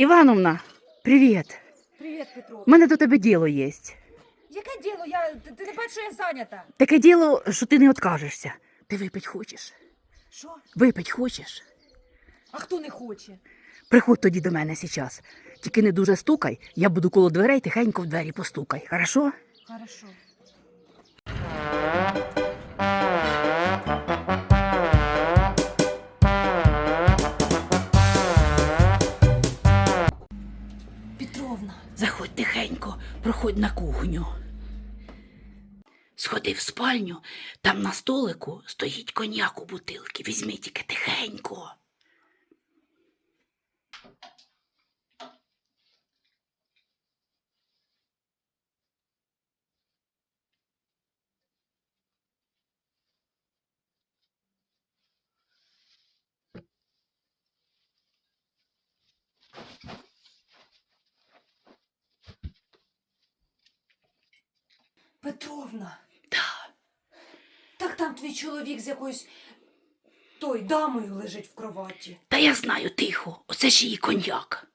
Івановна, привіт. Привіт, Петро. У мене до тебе діло є. Яке діло? Я, ти, ти не бачиш, що я зайнята? Таке діло, що ти не откажешся. Ти випить хочеш? Що? Випить хочеш? А хто не хоче? Приходь тоді до мене зараз. Тільки не дуже стукай, я буду коло дверей тихенько в двері постукай, хорошо? Хорошо. Петровна, Заходь тихенько, проходь на кухню. Сходи в спальню, там на столику стоїть коньяк у бутилки. Візьми тільки тихенько. Петровна, Да. так там твій чоловік з якоюсь той дамою лежить в кроваті. Та я знаю тихо, оце ж її коньяк.